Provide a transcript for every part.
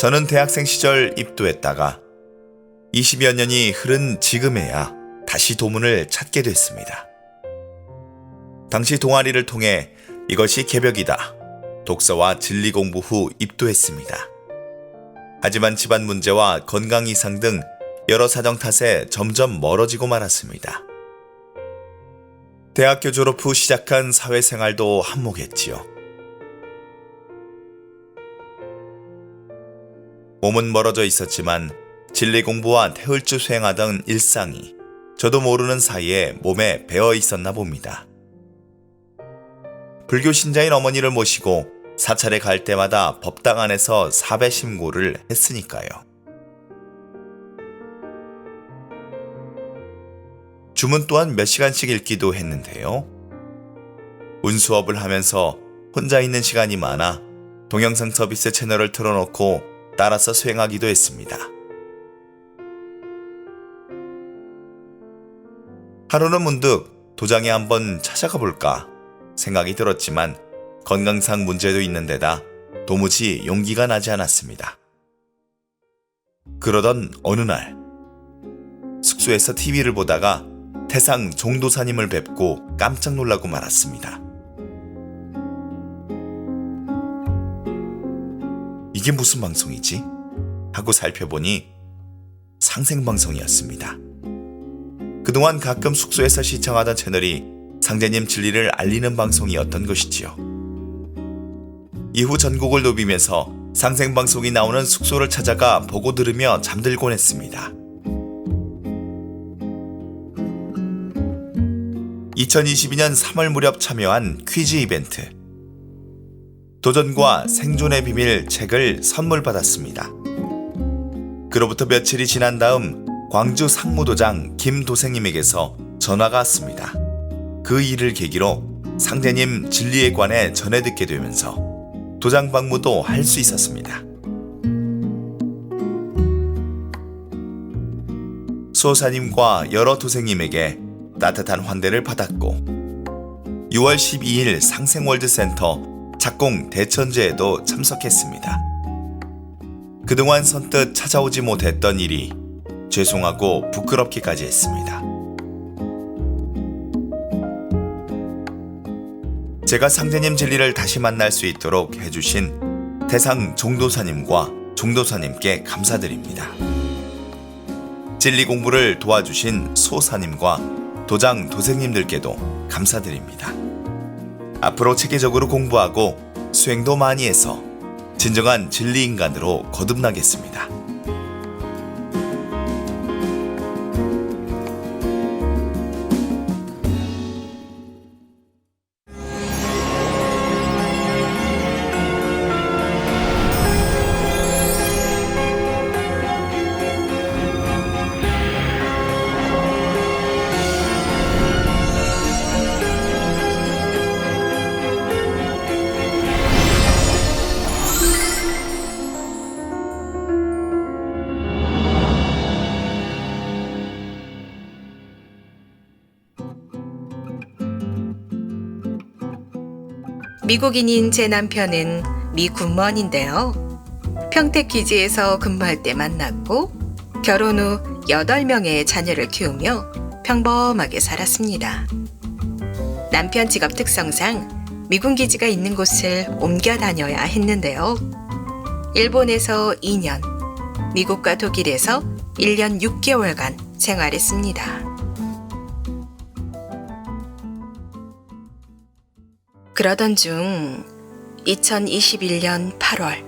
저는 대학생 시절 입도했다가 20여 년이 흐른 지금에야 다시 도문을 찾게 됐습니다. 당시 동아리를 통해 이것이 개벽이다. 독서와 진리 공부 후 입도했습니다. 하지만 집안 문제와 건강 이상 등 여러 사정 탓에 점점 멀어지고 말았습니다. 대학교 졸업 후 시작한 사회생활도 한몫했지요. 몸은 멀어져 있었지만 진리 공부와 태울주 수행하던 일상이 저도 모르는 사이에 몸에 배어 있었나 봅니다. 불교 신자인 어머니를 모시고 사찰에 갈 때마다 법당 안에서 사배 심고를 했으니까요. 주문 또한 몇 시간씩 읽기도 했는데요. 운수업을 하면서 혼자 있는 시간이 많아 동영상 서비스 채널을 틀어놓고 따라서 수행하기도 했습니다. 하루는 문득 도장에 한번 찾아가 볼까 생각이 들었지만 건강상 문제도 있는 데다 도무지 용기가 나지 않았습니다. 그러던 어느 날 숙소에서 TV를 보다가 태상 종도사님을 뵙고 깜짝 놀라고 말았습니다. 이게 무슨 방송이지? 하고 살펴보니 상생방송이었습니다. 그동안 가끔 숙소에서 시청하던 채널이 상제님 진리를 알리는 방송이었던 것이지요. 이후 전국을 누비면서 상생방송이 나오는 숙소를 찾아가 보고 들으며 잠들곤 했습니다. 2022년 3월 무렵 참여한 퀴즈 이벤트. 도전과 생존의 비밀 책을 선물 받았습니다. 그로부터 며칠이 지난 다음 광주 상무도장 김도생님에게서 전화가 왔습니다. 그 일을 계기로 상제님 진리에 관해 전해 듣게 되면서 도장 방문도 할 수 있었습니다. 수호사님과 여러 도생님에게 따뜻한 환대를 받았고 6월 12일 상생월드센터 작공 대천제에도 참석했습니다. 그동안 선뜻 찾아오지 못했던 일이 죄송하고 부끄럽기까지 했습니다. 제가 상제님 진리를 다시 만날 수 있도록 해주신 대상 종도사님과 종도사님께 감사드립니다. 진리 공부를 도와주신 소사님과 도장 도생님들께도 감사드립니다. 앞으로 체계적으로 공부하고 수행도 많이 해서 진정한 진리 인간으로 거듭나겠습니다. 미국인인 제 남편은 미 군무원인데요. 평택 기지에서 근무할 때 만났고 결혼 후 8명의 자녀를 키우며 평범하게 살았습니다. 남편 직업 특성상 미군 기지가 있는 곳을 옮겨 다녀야 했는데요. 일본에서 2년, 미국과 독일에서 1년 6개월간 생활했습니다. 그러던 중 2021년 8월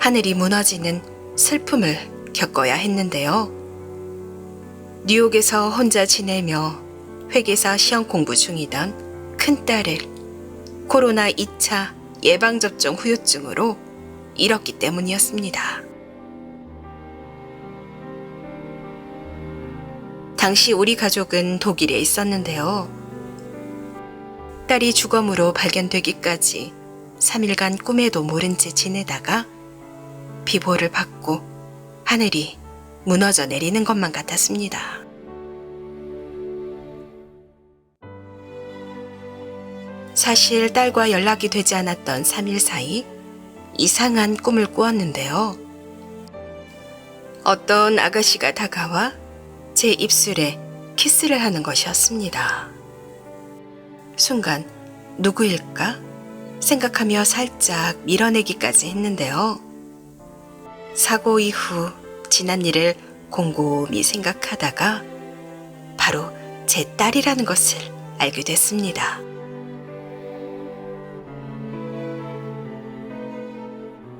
하늘이 무너지는 슬픔을 겪어야 했는데요. 뉴욕에서 혼자 지내며 회계사 시험 공부 중이던 큰딸을 코로나 2차 예방접종 후유증으로 잃었기 때문이었습니다. 당시 우리 가족은 독일에 있었는데요. 딸이 주검으로 발견되기까지 3일간 꿈에도 모른 채 지내다가 비보를 받고 하늘이 무너져 내리는 것만 같았습니다. 사실 딸과 연락이 되지 않았던 3일 사이 이상한 꿈을 꾸었는데요. 어떤 아가씨가 다가와 제 입술에 키스를 하는 것이었습니다. 순간 누구일까 생각하며 살짝 밀어내기까지 했는데요. 사고 이후 지난 일을 곰곰이 생각하다가 바로 제 딸이라는 것을 알게 됐습니다.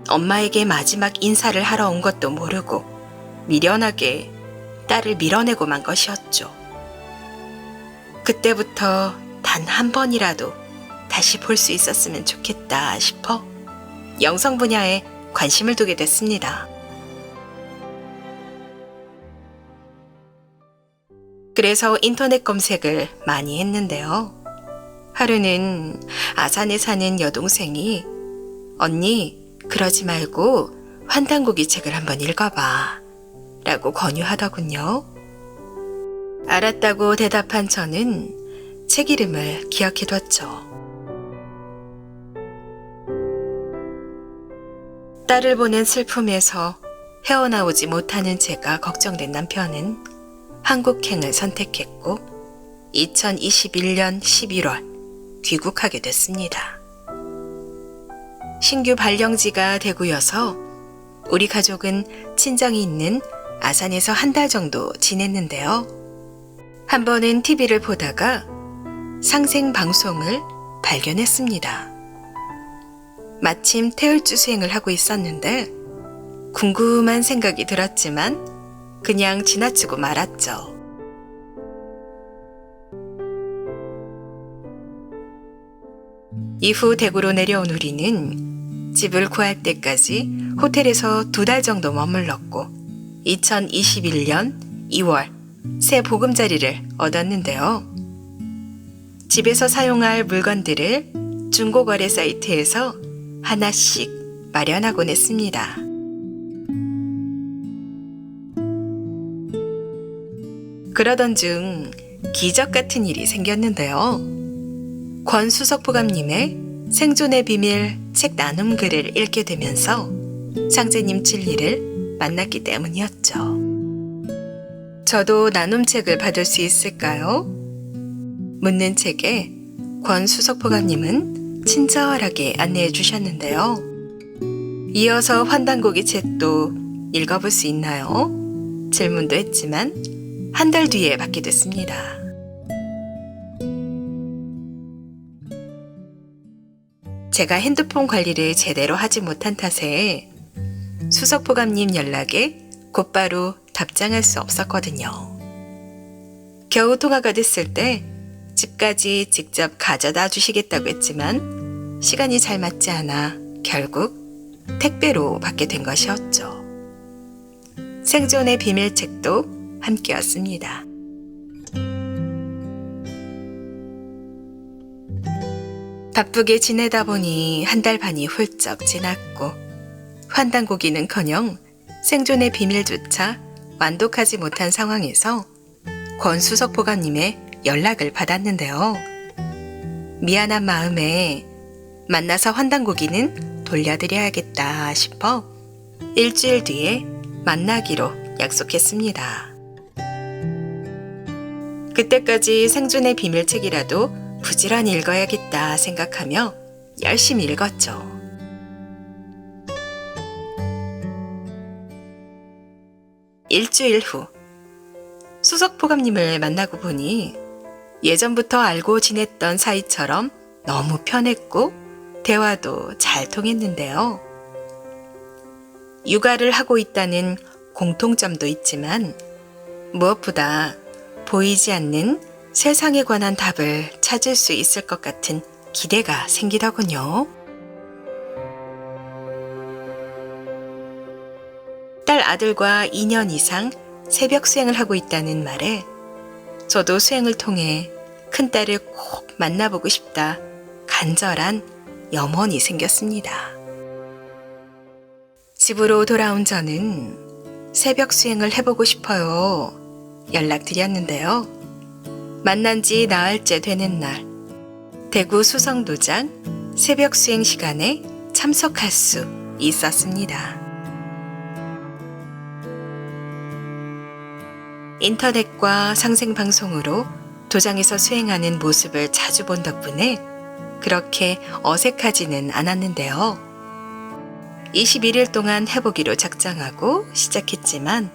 엄마에게 마지막 인사를 하러 온 것도 모르고 미련하게 딸을 밀어내고 만 것이었죠. 그때부터 단 한 번이라도 다시 볼 수 있었으면 좋겠다 싶어 영성 분야에 관심을 두게 됐습니다. 그래서 인터넷 검색을 많이 했는데요. 하루는 아산에 사는 여동생이 언니, 그러지 말고 환단고기 책을 한번 읽어봐. 라고 권유하더군요. 알았다고 대답한 저는 책 이름을 기억해뒀죠. 딸을 보낸 슬픔에서 헤어나오지 못하는 제가 걱정된 남편은 한국행을 선택했고 2021년 11월 귀국하게 됐습니다. 신규 발령지가 대구여서 우리 가족은 친정이 있는 아산에서 한 달 정도 지냈는데요. 한 번은 TV를 보다가 상생 방송을 발견했습니다. 마침 태울주 수행을 하고 있었는데 궁금한 생각이 들었지만 그냥 지나치고 말았죠. 이후 대구로 내려온 우리는 집을 구할 때까지 호텔에서 두 달 정도 머물렀고 2021년 2월 새 보금자리를 얻었는데요. 집에서 사용할 물건들을 중고거래 사이트에서 하나씩 마련하곤 했습니다. 그러던 중 기적 같은 일이 생겼는데요. 권수석 부감님의 생존의 비밀 책 나눔 글을 읽게 되면서 상제님 진리를 만났기 때문이었죠. 저도 나눔 책을 받을 수 있을까요? 묻는 책에 권수석 부감님은 친절하게 안내해 주셨는데요. 이어서 환단고기 책도 읽어볼 수 있나요? 질문도 했지만 한 달 뒤에 받게 됐습니다. 제가 핸드폰 관리를 제대로 하지 못한 탓에 수석보감님 연락에 곧바로 답장할 수 없었거든요. 겨우 통화가 됐을 때 집까지 직접 가져다 주시겠다고 했지만 시간이 잘 맞지 않아 결국 택배로 받게 된 것이었죠. 생존의 비밀책도 함께였습니다. 바쁘게 지내다 보니 한 달 반이 훌쩍 지났고 환단고기는커녕 생존의 비밀조차 완독하지 못한 상황에서 권수석 보감님의 연락을 받았는데요. 미안한 마음에 만나서 환단고기는 돌려드려야겠다 싶어 일주일 뒤에 만나기로 약속했습니다. 그때까지 생존의 비밀책이라도 부지런히 읽어야겠다 생각하며 열심히 읽었죠. 일주일 후 수석보감님을 만나고 보니 예전부터 알고 지냈던 사이처럼 너무 편했고 대화도 잘 통했는데요. 육아를 하고 있다는 공통점도 있지만 무엇보다 보이지 않는 세상에 관한 답을 찾을 수 있을 것 같은 기대가 생기더군요. 딸 아들과 2년 이상 새벽 수행을 하고 있다는 말에 저도 수행을 통해 큰딸을 꼭 만나보고 싶다 간절한 염원이 생겼습니다. 집으로 돌아온 저는 새벽 수행을 해보고 싶어요. 연락드렸는데요. 만난 지 나흘째 되는 날, 대구 수성도장 새벽 수행 시간에 참석할 수 있었습니다. 인터넷과 상생방송으로 도장에서 수행하는 모습을 자주 본 덕분에 그렇게 어색하지는 않았는데요. 21일 동안 해보기로 작정하고 시작했지만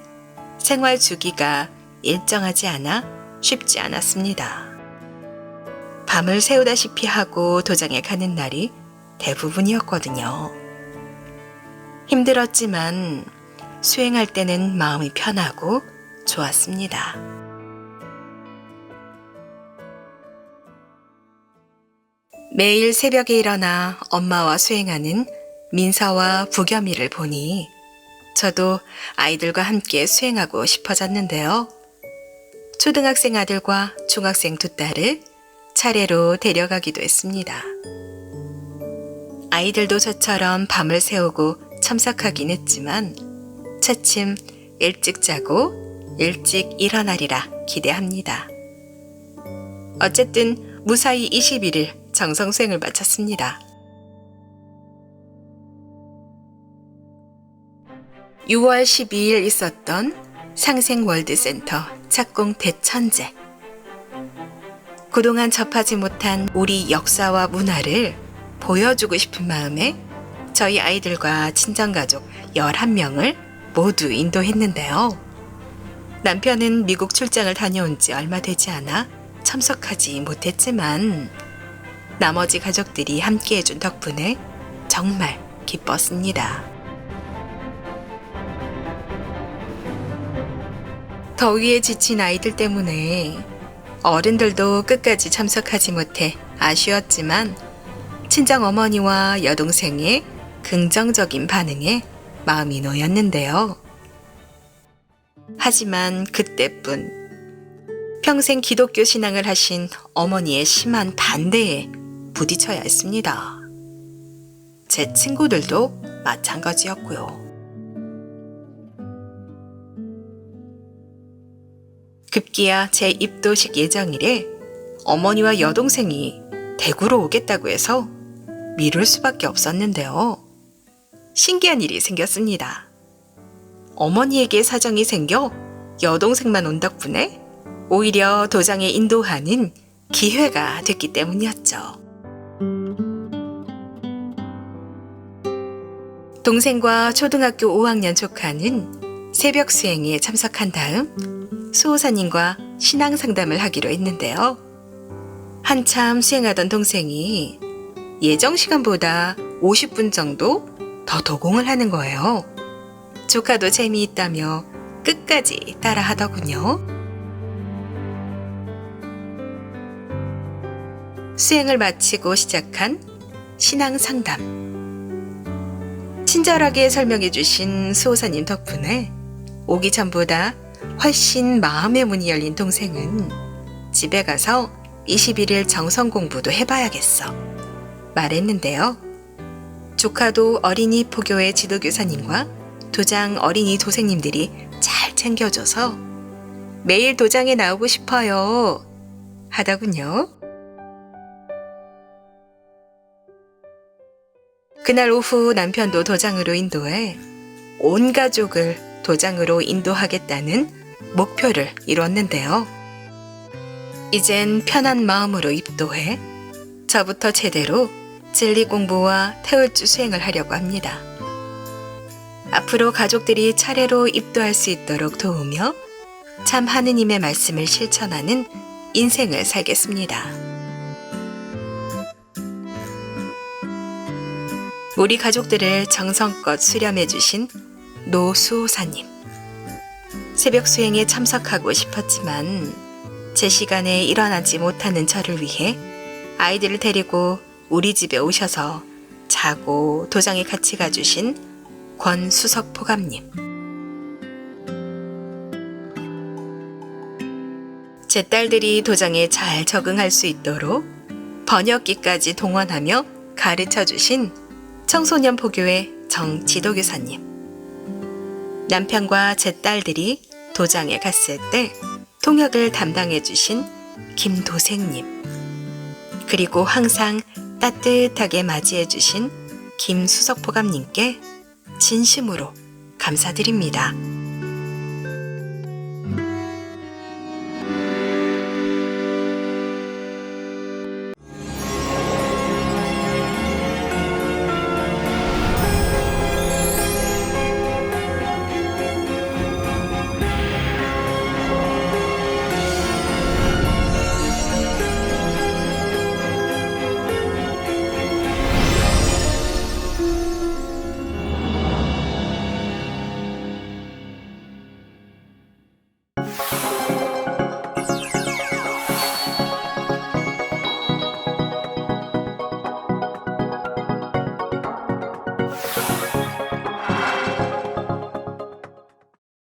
생활 주기가 일정하지 않아 쉽지 않았습니다. 밤을 새우다시피 하고 도장에 가는 날이 대부분이었거든요. 힘들었지만 수행할 때는 마음이 편하고 좋았습니다. 매일 새벽에 일어나 엄마와 수행하는 민서와 부겸이를 보니 저도 아이들과 함께 수행하고 싶어졌는데요. 초등학생 아들과 중학생 두 딸을 차례로 데려가기도 했습니다. 아이들도 저처럼 밤을 새우고 참석하긴 했지만 차츰 일찍 자고 일찍 일어나리라 기대합니다. 어쨌든 무사히 21일 정성수행을 마쳤습니다. 6월 12일 있었던 상생월드센터 착공 대천제. 그동안 접하지 못한 우리 역사와 문화를 보여주고 싶은 마음에 저희 아이들과 친정가족 11명을 모두 인도했는데요. 남편은 미국 출장을 다녀온 지 얼마 되지 않아 참석하지 못했지만 나머지 가족들이 함께 해준 덕분에 정말 기뻤습니다. 더위에 지친 아이들 때문에 어른들도 끝까지 참석하지 못해 아쉬웠지만 친정 어머니와 여동생의 긍정적인 반응에 마음이 놓였는데요. 하지만 그때뿐 평생 기독교 신앙을 하신 어머니의 심한 반대에 부딪혀야 했습니다. 제 친구들도 마찬가지였고요. 급기야 제 입도식 예정일에 어머니와 여동생이 대구로 오겠다고 해서 미룰 수밖에 없었는데요. 신기한 일이 생겼습니다. 어머니에게 사정이 생겨 여동생만 온 덕분에 오히려 도장에 인도하는 기회가 됐기 때문이었죠. 동생과 초등학교 5학년 조카는 새벽 수행에 참석한 다음 수호사님과 신앙 상담을 하기로 했는데요. 한참 수행하던 동생이 예정 시간보다 50분 정도 더 도공을 하는 거예요. 조카도 재미있다며 끝까지 따라 하더군요. 수행을 마치고 시작한 신앙 상담. 친절하게 설명해 주신 수호사님 덕분에 오기 전보다 훨씬 마음의 문이 열린 동생은 집에 가서 21일 정성 공부도 해봐야겠어. 말했는데요. 조카도 어린이 포교회 지도교사님과 도장 어린이 도생님들이 잘 챙겨줘서 매일 도장에 나오고 싶어요. 하더군요. 그날 오후 남편도 도장으로 인도해 온 가족을 도장으로 인도하겠다는 목표를 이뤘는데요. 이젠 편한 마음으로 입도해 저부터 제대로 진리 공부와 태울주 수행을 하려고 합니다. 앞으로 가족들이 차례로 입도할 수 있도록 도우며 참 하느님의 말씀을 실천하는 인생을 살겠습니다. 우리 가족들을 정성껏 수렴해주신 노수호사님. 새벽 수행에 참석하고 싶었지만 제 시간에 일어나지 못하는 저를 위해 아이들을 데리고 우리 집에 오셔서 자고 도장에 같이 가주신 권수석 포감님. 제 딸들이 도장에 잘 적응할 수 있도록 번역기까지 동원하며 가르쳐 주신 청소년 포교회 정지도 교사님. 남편과 제 딸들이 도장에 갔을 때 통역을 담당해 주신 김도생님. 그리고 항상 따뜻하게 맞이해 주신 김수석포감님께 진심으로 감사드립니다.